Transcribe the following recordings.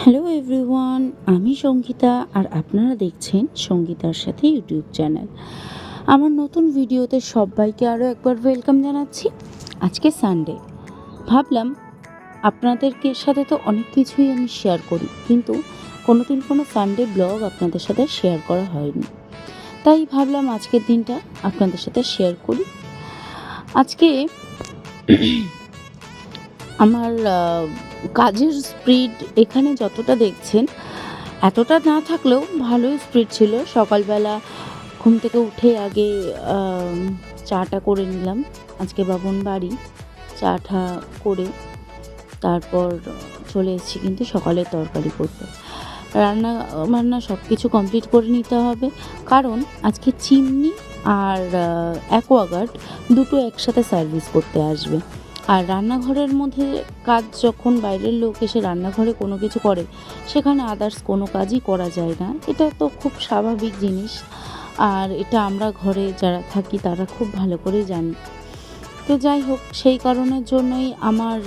Hello everyone আমি সঙ্গীতা আর আপনারা দেখছেন সঙ্গীতার সাথে ইউটিউব চ্যানেল। আমার নতুন ভিডিওতে সবাইকে আরও একবার ওয়েলকাম জানাচ্ছি। আজকে সানডে ভাবলাম আপনাদেরকে সাথে তো অনেক কিছুই আমি শেয়ার করি, কিন্তু কোনো দিন কোনো সানডে ব্লগ আপনাদের সাথে শেয়ার করা হয়নি। তাই ভাবলাম আজকের দিনটা আপনাদের সাথে শেয়ার করি। আজকে আমার কাজের স্পিড এখানে যতটা দেখছেন, এতটা না থাকলেও ভালোই স্পিড ছিল। সকালবেলা ঘুম থেকে উঠে আগে চাটা করে নিলাম। আজকে বাবন বাড়ি, চাটা করে তারপর চলে এসেছি কিন্তু সকালের তরকারি করতে। রান্না, বান্না সব কিছু কমপ্লিট করে নিতে হবে। কারণ আজকে চিমনি আর অ্যাকোয়াগার্ড দুটো একসাথে সার্ভিস করতে আসবে। আর রান্নাঘরের মধ্যে কাজ যখন বাইরের লোক এসে রান্নাঘরে কোনো কিছু করে, সেখানে আদার্স কোনো কাজই করা যায় না। এটা তো খুব স্বাভাবিক জিনিস। আর এটা আমরা ঘরে যারা থাকি, তারা খুব ভালো করে জানি। তো যাই হোক, সেই কারণের জন্যই আমার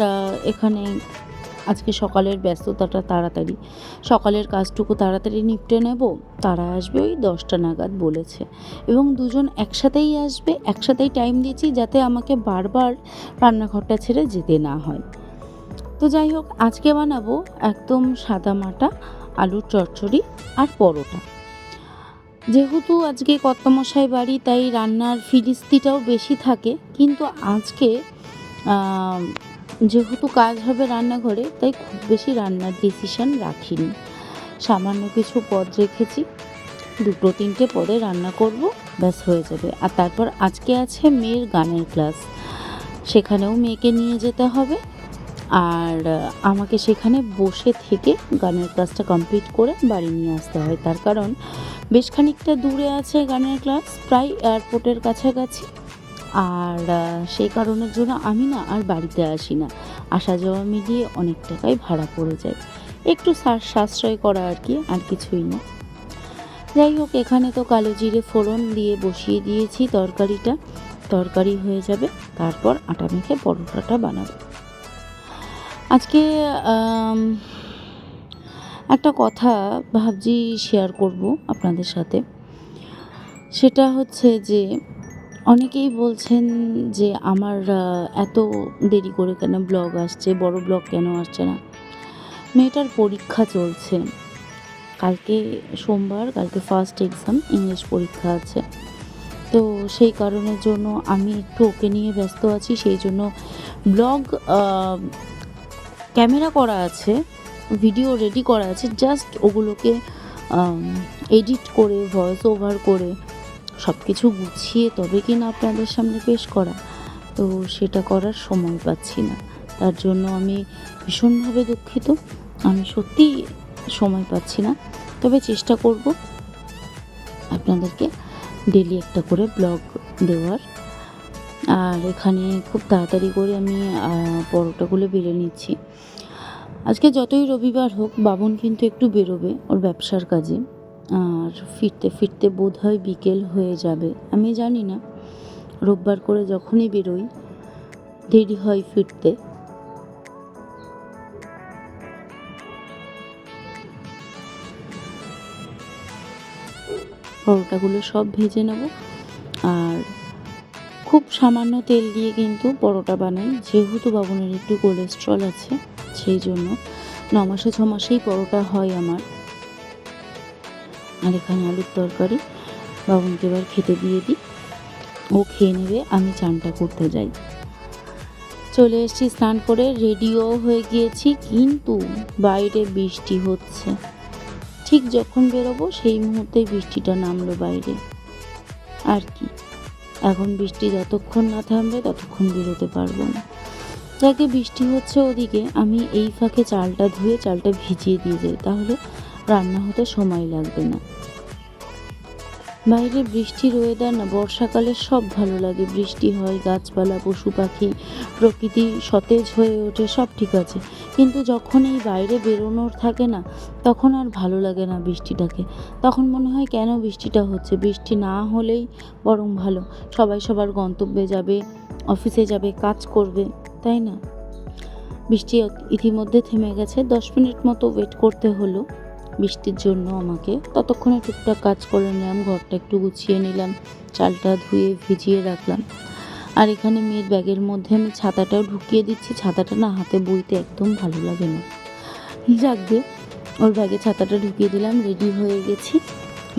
এখানে আজকে সকালের ব্যস্ততাটা তাড়াতাড়ি। সকালের কাজটুকু তাড়াতাড়ি নিপটে নেব। তারা আসবে ওই দশটা নাগাদ বলেছে। এবং দুজন একসাথেই আসবে, একসাথেই টাইম দিয়েছি যাতে আমাকে বারবার রান্নাঘরটা ছেড়ে যেতে না হয়। তো যাই হোক, আজকে বানাবো একদম সাদা মাটা, আলুর চচ্চড়ি আর পরোটা। যেহেতু আজকে কর্তামশাই বাড়ি, তাই রান্নার ফিরিস্তিটাও বেশি থাকে। কিন্তু আজকে যেহেতু কাজ হবে রান্নাঘরে, তাই খুব বেশি রান্নার ডিসিশন রাখিনি। সামান্য কিছু পদ রেখেছি, দুটো তিনটে পদে রান্না করব, ব্যাস হয়ে যাবে। আর তারপর আজকে আছে মেয়ের গানের ক্লাস সেখানেও মেয়েকে নিয়ে যেতে হবে। আর আমাকে সেখানে বসে থেকে গানের ক্লাসটা কমপ্লিট করে বাড়ি নিয়ে আসতে হয়। তার কারণ, বেশ খানিকটা দূরে আছে গানের ক্লাস প্রায় এয়ারপোর্টের কাছাকাছি। আর সেই কারণের জন্য আমি না আর বাড়িতে আসি না। আসা যাওয়া মিলিয়ে অনেক টাকাই ভাড়া পড়ে যায়। একটু সাশ্রয় করা আর কি, আর কিছুই না। যাই হোক, এখানে তো কালো জিরে ফোড়ন দিয়ে বসিয়ে দিয়েছি তরকারিটা। তরকারি হয়ে যাবে, তারপর আটা মেখে পরোটাটা বানাবো। আজকে একটা কথা ভাবছি শেয়ার করব আপনাদের সাথে। সেটা হচ্ছে যে অনেকেই বলছেন যে আমার এত দেরি করে কেন ব্লগ আসছে? বড় ব্লগ কেন আসছে না? মেয়েটার পরীক্ষা চলছে। কালকে সোমবার, কালকে ফার্স্ট এক্সাম ইংলিশ পরীক্ষা আছে। তো সেই কারণের জন্য আমি একটু ওকে নিয়ে ব্যস্ত আছি। সেই জন্য ব্লগ ক্যামেরা করা আছে, ভিডিও রেডি করা আছে। জাস্ট ওগুলোকে এডিট করে ভয়েস ওভার করে সব কিছু গুছিয়ে তবে কি না আপনাদের সামনে পেশ করা? তো সেটা করার সময় পাচ্ছি না। তার জন্য আমি ভীষণভাবে দুঃখিত। আমি সত্যিই সময় পাচ্ছি না। তবে চেষ্টা করব আপনাদেরকে ডেলি একটা করে ব্লগ দেওয়ার। আর এখানে খুব তাড়াতাড়ি করে আমি পরোটাগুলো বেড়ে নিচ্ছি। আজকে যতই রবিবার হোক, বাবন কিন্তু একটু বেরোবে ওর ব্যবসার কাজে। আর ফিরতে ফিরতে বোধ হয় বিকেল হয়ে যাবে। আমি জানি না, রোববার করে যখনই বেরোই, দেরি হয় ফিরতে। পরোটাগুলো সব ভেজে নেব আর খুব সামান্য তেল দিয়ে কিন্তু পরোটা বানাই, যেহেতু বাবনের একটু কোলেস্ট্রল আছে, সেই জন্য ন মাসে ছ মাসেই পরোটা হয় আমার। আর এখানে আলুর তরকারি বাবনকে এবার খেতে দিয়ে দিই। ও খেয়ে নেবে, আমি চানটা করতে যাই। চলে এসেছি স্নান করে, রেডিও হয়ে গিয়েছি, কিন্তু বাইরে বৃষ্টি হচ্ছে। ঠিক যখন বেরোবো, সেই মুহূর্তেই বৃষ্টিটা নামলো বাইরে। আর কি, এখন বৃষ্টি যতক্ষণ না থামবে, ততক্ষণ বেরোতে পারব না। যাকে বৃষ্টি হচ্ছে ওদিকে, আমি এই ফাঁকে চালটা ধুয়ে, চালটা ভিজিয়ে দিয়ে যাই। তাহলে রান্না হতে সময় লাগবে না। বাইরে বৃষ্টির ওয়েদার না, বর্ষাকালে সব ভালো লাগে। বৃষ্টি হয়, গাছপালা, পশু পাখি, প্রকৃতি সতেজ হয়ে ওঠে, সব ঠিক আছে। কিন্তু যখন এই বাইরে বেরোনোর থাকে না, তখন আর ভালো লাগে না বৃষ্টিটাকে। তখন মনে হয় কেন বৃষ্টিটা হচ্ছে? বৃষ্টি না হলেই বরং ভালো। সবাই সবার গন্তব্যে যাবে, অফিসে যাবে, কাজ করবে, তাই না? বৃষ্টি ইতিমধ্যে থেমে গেছে। দশ মিনিট মতো ওয়েট করতে হলো। বৃষ্টির জন্য আমাকে। ততক্ষণে টুকটাক কাজ করে নিলাম, ঘরটা একটু গুছিয়ে নিলাম, চালটা ধুয়ে ভিজিয়ে রাখলাম। আর এখানে মেয়ের ব্যাগের মধ্যে আমি ছাতাটাও ঢুকিয়ে দিচ্ছি। ছাতাটা না হাতে বইতে একদম ভালো লাগে না। যাক গে, ওর ব্যাগে ছাতাটা ঢুকিয়ে দিলাম, রেডি হয়ে গেছি।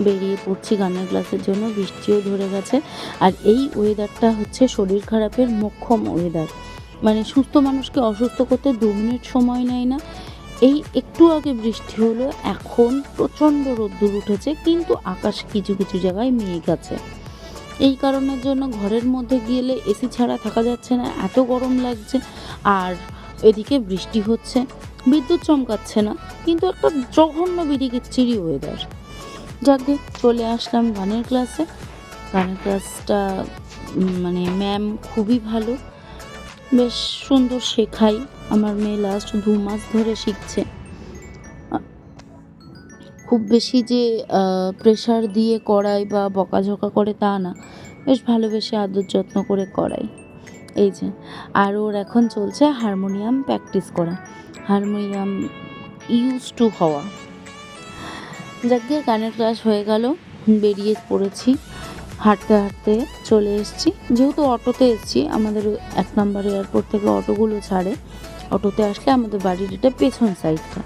বেরিয়ে পড়ছি গানের ক্লাসের জন্য, বৃষ্টিও ধরে গেছে। আর এই ওয়েদারটা হচ্ছে শরীর খারাপের মোক্ষম ওয়েদার। মানে সুস্থ মানুষকে অসুস্থ করতে দু মিনিট সময় নেয় না। এই একটু আগে বৃষ্টি হলো, এখন প্রচণ্ড রোদ্দুর উঠেছে, কিন্তু আকাশ কিছু কিছু জায়গায় মেঘ আছে। এই কারণের জন্য ঘরের মধ্যে গেলে এসি ছাড়া থাকা যাচ্ছে না, এত গরম লাগছে আর এদিকে বৃষ্টি হচ্ছে। বিদ্যুৎ চমকাচ্ছে না, কিন্তু একটা জঘন্য বিধিকিচ্ছিরি ওয়েদার যাকে চলে আসলাম গানের ক্লাসে গানের ক্লাসটা মানে ম্যাম খুবই ভালো, বেশ সুন্দর শেখাই আমার মেয়ে লাস্ট দু মাস ধরে শিখছে। খুব বেশি যে প্রেশার দিয়ে করাই বা বকাঝকা করে তা না। বেশ ভালোবেসে আদর যত্ন করে করাই এই যে, আর ওর এখন চলছে হারমোনিয়াম প্র্যাকটিস করা। হারমোনিয়াম ইউজ টু হওয়া। যাক দিয়ে গানের ক্লাস হয়ে গেল, বেরিয়ে পড়েছি। হাঁটতে হাঁটতে চলে এসেছি। যেহেতু অটোতে এসেছি, আমাদের এক নম্বর এয়ারপোর্ট থেকে অটোগুলো ছাড়ে। অটোতে আসলে আমাদের বাড়ির এটা পেছন সাইডটা।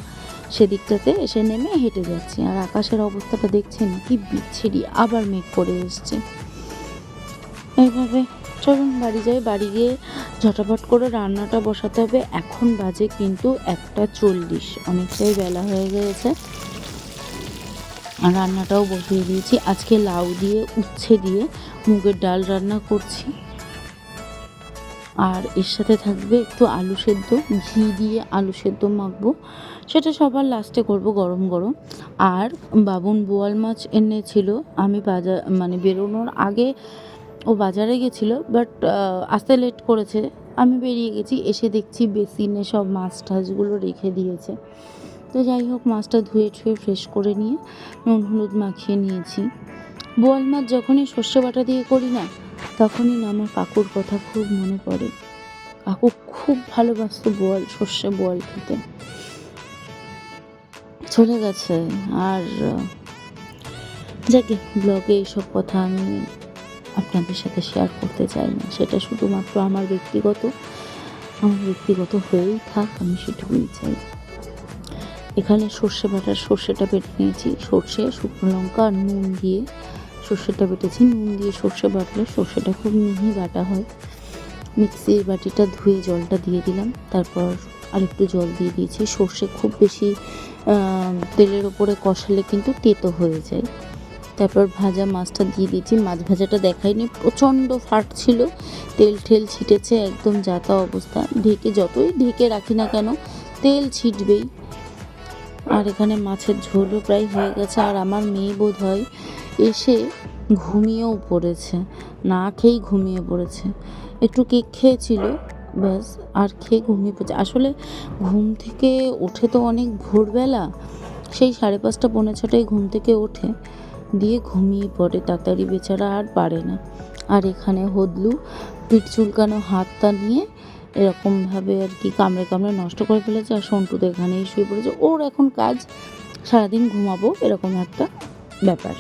সেদিকটাতে এসে নেমে হেঁটে যাচ্ছি। আর আকাশের অবস্থাটা দেখছেন কি বিচ্ছিরি, আবার মেঘ করে এসছে। এইভাবে চলুন বাড়ি যাই। বাড়ি গিয়ে ঝটাপট করে রান্নাটা বসাতে হবে। এখন বাজে কিন্তু একটা চল্লিশ। অনেকটাই বেলা হয়ে গেছে রান্নাটাও বসিয়ে দিয়েছি। আজকে লাউ দিয়ে, উচ্ছে দিয়ে মুগের ডাল রান্না করছি। আর এর সাথে থাকবে একটু আলু সেদ্ধ, ঘি দিয়ে আলু সেদ্ধ মাখবো। সেটা সবার লাস্টে করব গরম গরম। আর বাবুন বোয়াল মাছ এনেছিল, আমি বাজার মানে বেরোনোর আগে ও বাজারে গেছিল বাট আসতে লেট করেছে। আমি বেরিয়ে গেছি, এসে দেখছি বেসিনে সব মাছ টাছগুলো রেখে দিয়েছে। তো যাই হোক, মাছটা ধুয়ে ছুয়ে ফ্রেশ করে নিয়ে নুন হলুদ মাখিয়ে নিয়েছি। বোয়াল মাছ যখনই সর্ষে বাটা দিয়ে করি না তখনই না আমার কাকুর কথা খুব মনে পড়ে। কাকু খুব ভালোবাসতো বোয়াল, সর্ষে বোয়াল খেতে। চলে গেছে আর, যাকে ব্লগে এইসব কথা আমি আপনাদের সাথে শেয়ার করতে চাই না, সেটা শুধুমাত্র আমার ব্যক্তিগত আমার ব্যক্তিগত হয়েই থাক, আমি সেটুকুই চাই। এখানে সর্ষে বাটার সর্ষেটা বেটে নিয়েছি, সর্ষে, শুকনো লঙ্কা আর নুন দিয়ে সর্ষেটা বেটেছি, নুন দিয়ে সর্ষে বাটলে সর্ষেটা খুব মিহি বাটা হয়। মিক্সির বাটিটা ধুয়ে জলটা দিয়ে দিলাম, তারপর আরেকটু জল দিয়ে দিয়েছি। সর্ষে খুব বেশি তেলের ওপরে কষালে কিন্তু তেতো হয়ে যায়। তারপর ভাজা মাছটা দিয়ে দিয়েছি। মাছ ভাজাটা দেখাইনি, প্রচণ্ড ফাট ছিল। তেল ঠেল ছিটেছে, একদম যাতা অবস্থা। ঢেকে যতই ঢেকে রাখি না কেন, তেল ছিটবেই। আর এখানে মাছের ঝোলও প্রায় হয়ে গেছে। আর আমার মেয়ে বোধ হয় এসে ঘুমিয়েও পড়েছে। না খেয়েই ঘুমিয়ে পড়েছে। একটু কেক খেয়েছিল, ব্যাস, আর খেয়ে ঘুমিয়ে পড়েছে। আসলে ঘুম থেকে ওঠে তো অনেক ভোরবেলা। সেই সাড়ে পাঁচটা, পৌনে ছটায় ঘুম থেকে ওঠে, দিয়ে ঘুমিয়ে পড়ে। তাড়াতাড়ি বেচারা আর পারে না। আর এখানে হদলু পিঠ চুলকানো হাতটা নিয়ে এরকমভাবে আর কি কামড়ে কামড়ে নষ্ট করে ফেলেছে, আর সন্টু তো এখানেই শুয়ে পড়েছে। ওর এখন কাজ, সারাদিন ঘুমাবো, এরকম একটা ব্যাপার।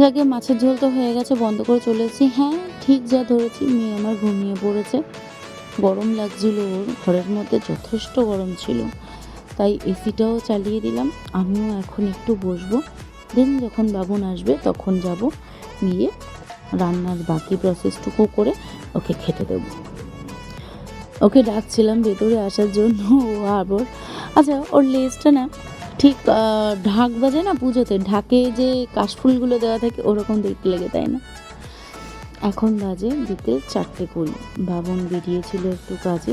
যাকে মাছের ঝোল তো হয়ে গেছে, বন্ধ করে চলে এসেছি। হ্যাঁ ঠিক যা ধরেছি, মেয়ে আমার ঘুমিয়ে পড়েছে। গরম লাগছিল ওর, ঘরের মধ্যে যথেষ্ট গরম ছিল। তাই এসিটাও চালিয়ে দিলাম। আমিও এখন একটু বসবো। দেন যখন বাবুন আসবে, তখন যাব গিয়ে রান্নার বাকি প্রসেসটুকু করে ওকে খেতে দেবো। ওকে ডাকছিলাম ভেতরে আসার জন্য, ও আবার আচ্ছা ওর লেজটা না ঠিক ঢাক বাজে না পুজোতে? ঢাকে যে কাশফুলগুলো দেওয়া থাকে, ওরকম দেখতে লেগে তাই না? এখন বাজে বিকেল চারটে কুড়ি। বাবন বেরিয়েছিল একটু কাজে,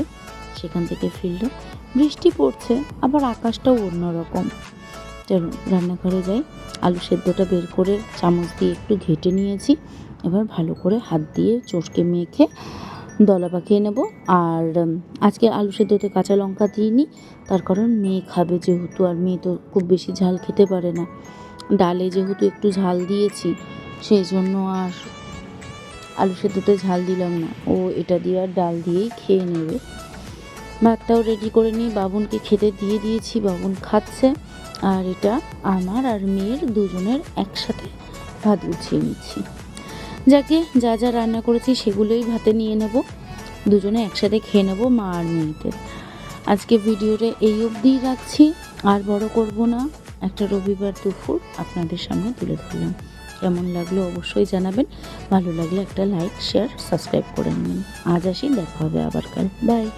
সেখান থেকে ফিরল। বৃষ্টি পড়ছে, আবার আকাশটাও অন্যরকম। চলুন, রান্নাঘরে যাই। আলু সেদ্ধটা বের করে চামচ দিয়ে একটু ঘেটে নিয়েছি। এবার ভালো করে হাত দিয়ে চটকে মেখে দলা পাকিয়ে নেব। আর আজকে আলু সেদ্ধতে কাঁচা লঙ্কা দিইনি, তার কারণ মেয়ে খাবে যেহেতু, আর মেয়ে তো খুব বেশি ঝাল খেতে পারে না। ডালে যেহেতু একটু ঝাল দিয়েছি সেই জন্য আর আলু সেদ্ধতে ঝাল দিলাম না। ও এটা দিয়ে আর ডাল দিয়েই খেয়ে নেবে। ভাতটাও রেডি করে নিই বাবুনকে খেতে দিয়ে দিয়েছি, বাবুন খাচ্ছে। আর এটা আমার আর মেয়ের দুজনের একসাথে ভাত গুছিয়ে নিচ্ছি। যাকে যা যা রান্না করেছি সেগুলোই ভাতে নিয়ে নেব। দুজনে একসাথে খেয়ে নেব মা আর মেয়েদের আজকে ভিডিওটা এই অবধিই রাখছি। আর বড় করব না। একটা রবিবার দুপুর আপনাদের সামনে তুলে ধরলাম। কেমন লাগল অবশ্যই জানাবেন। ভালো লাগলে একটা লাইক, শেয়ার, সাবস্ক্রাইব করে নিন আজ আসি, দেখা হবে আবার কাল। বাই।